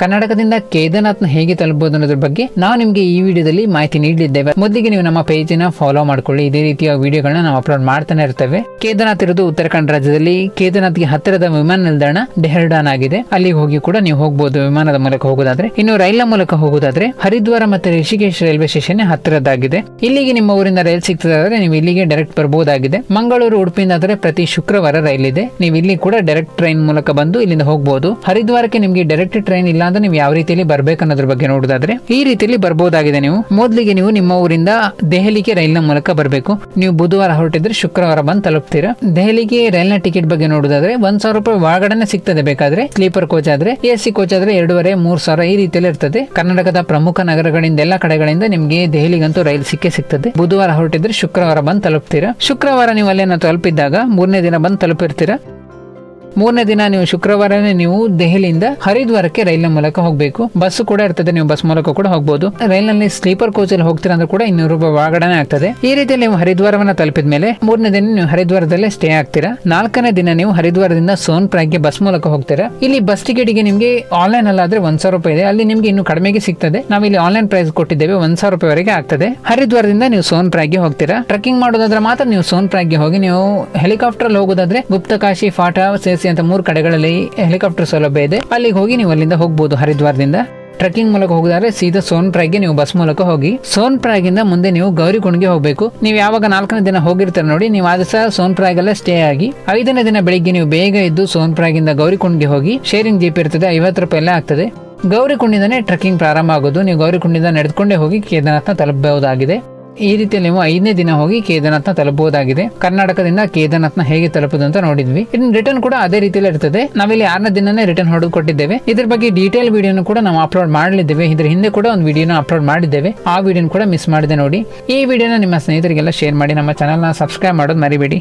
ಕರ್ನಾಟಕದಿಂದ ಕೇದಾರ್ನಾಥ್ನ ಹೇಗೆ ತಲುಪಬಹುದು ಅನ್ನೋದ್ರ ಬಗ್ಗೆ ನಾವು ನಿಮಗೆ ಈ ವಿಡಿಯೋದಲ್ಲಿ ಮಾಹಿತಿ ನೀಡಲಿದ್ದೇವೆ ಮೊದಲಿಗೆ ನೀವು ನಮ್ಮ ಪೇಜಿನ ಫಾಲೋ ಮಾಡ್ಕೊಳ್ಳಿ. ಇದೇ ರೀತಿಯ ವಿಡಿಯೋಗಳನ್ನ ನಾವು ಅಪ್ಲೋಡ್ ಮಾಡ್ತಾನೆ ಇರ್ತೇವೆ. ಕೇದಾರ್ನಾಥ್ ಇರೋದು ಉತ್ತರಾಖಂಡ್ ರಾಜ್ಯದಲ್ಲಿ. ಕೇದಾರ್ನಾಥ್ಗೆ ಹತ್ತಿರದ ವಿಮಾನ ನಿಲ್ದಾಣ ಡೆಹರ್ಡಾನ್ ಆಗಿದೆ. ಅಲ್ಲಿಗೆ ಹೋಗಿ ಕೂಡ ನೀವು ಹೋಗಬಹುದು ವಿಮಾನದ ಮೂಲಕ ಹೋಗೋದಾದ್ರೆ, ಇನ್ನು ರೈಲ್ನ ಮೂಲಕ ಹೋಗೋದಾದ್ರೆ ಹರಿದ್ವಾರ ಮತ್ತೆ ರಿಷಿಕೇಶ್ ರೈಲ್ವೆ ಸ್ಟೇಷನ್ ಹತ್ತಿರದಾಗಿದೆ ಇಲ್ಲಿಗೆ ನಿಮ್ಮ ಊರಿಂದ ರೈಲ್ ಸಿಗ್ತದಾದ್ರೆ ನೀವು ಇಲ್ಲಿಗೆ ಡೈರೆಕ್ಟ್ ಬರಬಹುದಾಗಿದೆ ಮಂಗಳೂರು, ಉಡುಪಿಯಿಂದ ಆದರೆ ಪ್ರತಿ ಶುಕ್ರವಾರ ರೈಲ್ ಇದೆ ನೀವು ಇಲ್ಲಿ ಕೂಡ ಡೈರೆಕ್ಟ್ ಟ್ರೈನ್ ಮೂಲಕ ಬಂದು ಇಲ್ಲಿಂದ ಹೋಗಬಹುದು ಹರಿದ್ವಾರಕ್ಕೆ ನಿಮಗೆ ಡೈರೆಕ್ಟ್ ಟ್ರೈನ್ ಇಲ್ಲ ಅಂದ್ರೆ ನೀವು ಯಾವ ರೀತಿಯಲ್ಲಿ ಬರ್ಬೇಕು ಅನ್ನೋದ್ರ ಬಗ್ಗೆ ನೋಡೋದಾದ್ರೆ, ಈ ರೀತಿಯಲ್ಲಿ ಬರ್ಬೋದಾಗಿದೆ ನೀವು. ಮೊದಲಿಗೆ ನೀವು ನಿಮ್ಮ ಊರಿಂದ ದೆಹಲಿಗೆ ರೈಲ್ನ ಮೂಲಕ ಬರಬೇಕು. ನೀವು ಬುಧವಾರ ಹೊರಟಿದ್ರೆ ಶುಕ್ರವಾರ ಬಂದು ತಲುಪ್ತೀರಾ? ದೆಹಲಿಗೆ ರೈಲ್ನ ಟಿಕೆಟ್ ಬಗ್ಗೆ ನೋಡೋದಾದ್ರೆ, ಒಂದ್ ಸಾವಿರ ರೂಪಾಯಿ ಒಳಗಡೆ ಸಿಗ್ತದೆ ಬೇಕಾದ್ರೆ. ಸ್ಲೀಪರ್ ಕೋಚ್ ಆದ್ರೆ, ಎ ಕೋಚ್ ಆದ್ರೆ ಎರಡೂವರೆ, ಮೂರ್ ಸಾವಿರ ಈ ರೀತಿಯಲ್ಲಿ ಇರ್ತದೆ. ಕರ್ನಾಟಕದ ಪ್ರಮುಖ ನಗರಗಳಿಂದ ಎಲ್ಲಾ ಕಡೆಗಳಿಂದ ನಿಮ್ಗೆ ದೆಹಲಿಗಂತೂ ರೈಲ್ ಸಿಕ್ಕೇ ಸಿಗ್ತದೆ. ಬುಧವಾರ ಹೊರಟಿದ್ರೆ ಶುಕ್ರವಾರ ಬಂದು ತಲುಪ್ತೀರಾ? ಶುಕ್ರವಾರ ನೀವು ಅಲ್ಲೇನ ತಲುಪಿದ್ದಾಗ, ಮೂರನೇ ದಿನ ಬಂದು ತಲುಪಿರ್ತೀರಾ? ಮೂರನೇ ದಿನ ನೀವು ಶುಕ್ರವಾರನೇ ನೀವು ದೆಹಲಿಯಿಂದ ಹರಿದ್ವಾರಕ್ಕೆ ರೈಲಿನ ಮೂಲಕ ಹೋಗಬೇಕು. ಬಸ್ ಕೂಡ ಇರ್ತದೆ, ನೀವು ಬಸ್ ಮೂಲಕ ಕೂಡ ಹೋಗಬಹುದು ರೈಲಿನಲ್ಲಿ ಸ್ಲೀಪರ್ ಕೋಚ್ ಅಲ್ಲಿ ಹೋಗ್ತೀರಾ ಅಂದ್ರೆ ಕೂಡ ಇನ್ನೂರು ರೂಪಾಯಿ ಒಳಗಡೆ ಆಗ್ತದೆ. ಈ ರೀತಿಯಲ್ಲಿ ನೀವು ಹರಿದ್ವಾರವನ್ನ ತಲುಪಿದ ಮೇಲೆ ಮೂರನೇ ದಿನ ನೀವು ಹರಿದ್ವಾರದಲ್ಲೇ ಸ್ಟೇ ಆಗ್ತೀರಾ. ನಾಲ್ಕನೇ ದಿನ ನೀವು ಹರಿದ್ವಾರದಿಂದ ಸೋನ್ ಪ್ರಾಗ್ಗೆ ಬಸ್ ಮೂಲಕ ಹೋಗ್ತೀರಾ. ಇಲ್ಲಿ ಬಸ್ ಟಿಕೆಟ್ಗೆ ನಿಮಗೆ ಆನ್ಲೈನ್ ಅಲ್ಲಾದ್ರೆ ಒಂದ್ ಸಾವಿರ ರೂಪಾಯಿ ಇದೆ. ಅಲ್ಲಿ ನಿಮ್ಗೆ ಇನ್ನು ಕಡಿಮೆಗೆ ಸಿಗ್ತದೆ. ನಾವು ಇಲ್ಲಿ ಆನ್ಲೈನ್ ಪ್ರೈಸ್ ಕೊಟ್ಟಿದ್ದೇವೆ, ಒಂದ್ ಸಾವಿರ ರೂಪಾಯಿವರೆಗೆ ಆಗ್ತದೆ. ಹರಿದ್ವಾರದಿಂದ ನೀವು ಸೋನ್ ಪ್ರಾಗ್ಗೆ ಹೋಗ್ತೀರಾ. ಟ್ರೆಕಿಂಗ್ ಮಾಡೋದಾದ್ರೆ ಮಾತ್ರ ನೀವು ಸೋನ್ ಪ್ರಾಗ್ಗೆ ಹೋಗಿ, ನೀವು ಹೆಲಿಕಾಪ್ಟರ್ ಹೋಗೋದಾದ್ರೆ ಗುಪ್ತಕಾಶಿ, ಫಾಟಾ ಸೇಸಿ ಅಂತ ಮೂರು ಕಡೆಗಳಲ್ಲಿ ಹೆಲಿಕಾಪ್ಟರ್ ಸೌಲಭ್ಯ ಇದೆ. ಅಲ್ಲಿಗೆ ಹೋಗಿ ನೀವು ಅಲ್ಲಿಂದ ಹೋಗ್ಬೋದು ಹರಿದ್ವಾರದಿಂದ. ಟ್ರೆಕ್ಕಿಂಗ್ ಮೂಲಕ ಹೋಗಿದ್ರೆ ಸೀದಾ ಸೋನ್ ಪ್ರಾಗ್ಗೆ ನೀವು ಬಸ್ ಮೂಲಕ ಹೋಗಿ. ಸೋನ್ ಪ್ರಾಗಿಂದ ಮುಂದೆ ನೀವು ಗೌರಿಕುಂಡ್ಗೆ ಹೋಗಬೇಕು. ನೀವು ಯಾವಾಗ ನಾಲ್ಕನೇ ದಿನ ಹೋಗಿರ್ತಾರೆ ನೋಡಿ, ನೀವು ಆ ಸಹ ಸೋನ್ ಪ್ರಾಗಲ್ಲೇ ಸ್ಟೇ ಆಗಿ. ಐದನೇ ದಿನ ಬೆಳಿಗ್ಗೆ ನೀವು ಬೇಗ ಇದ್ದು ಸೋನ್ ಪ್ರಾಗಿಂದ ಗೌರಿಕುಂಡ್ಗೆ ಹೋಗಿ. ಶೇರಿಂಗ್ ಜೀಪ್ ಇರ್ತದೆ, ಐವತ್ತು ರೂಪಾಯಿ ಎಲ್ಲ ಆಗ್ತದೆ. ಗೌರಿಕುಂಡಿಂದನೇ ಟ್ರೆಕ್ಕಿಂಗ್ ಪ್ರಾರಂಭ ಆಗೋದು. ನೀವು ಗೌರಿಕುಂಡಿಂದ ನಡೆದುಕೊಂಡೇ ಹೋಗಿ ಕೇದಾರನಾಥನ ತಲುಪಬಹುದಾಗಿದೆ. ಈ ರೀತಿಯಲ್ಲಿ ನೀವು ಐದನೇ ದಿನ ಹೋಗಿ ಕೇದಾರನಾಥ್ನ ತಲುಪಬಹುದಾಗಿದೆ. ಕರ್ನಾಟಕದಿಂದ ಕೇದಾರನಾಥ್ನ ಹೇಗೆ ತಲುಪುದು ಅಂತ ನೋಡಿದ್ವಿ. ಇನ್ನು ರಿಟರ್ನ್ ಕೂಡ ಅದೇ ರೀತಿಯಲ್ಲಿ ಇರ್ತದೆ. ನಾವಿಲ್ಲಿ ಆರನೇ ದಿನನೇ ರಿಟರ್ನ್ ಹೊಡೆದು ಕೊಟ್ಟಿದ್ದೇವೆ. ಇದ್ರ ಬಗ್ಗೆ ಡೀಟೇಲ್ ವಿಡಿಯೋನು ಕೂಡ ನಾವು ಅಪ್ಲೋಡ್ ಮಾಡಲಿದ್ದೇವೆ. ಇದ್ರ ಹಿಂದೆ ಕೂಡ ಒಂದು ವಿಡಿಯೋನ ಅಪ್ಲೋಡ್ ಮಾಡಿದ್ದೇವೆ. ಆ ವಿಡಿಯೋನ ಕೂಡ ಮಿಸ್ ಮಾಡಿದೆ ನೋಡಿ. ಈ ವಿಡಿಯೋನ ನಿಮ್ಮ ಸ್ನೇಹಿತರಿಗೆಲ್ಲ ಶೇರ್ ಮಾಡಿ. ನಮ್ಮ ಚಾನಲ್ನ ಸಬ್ಸ್ಕ್ರೈಬ್ ಮಾಡೋದು ಮರಿಬೇಡಿ.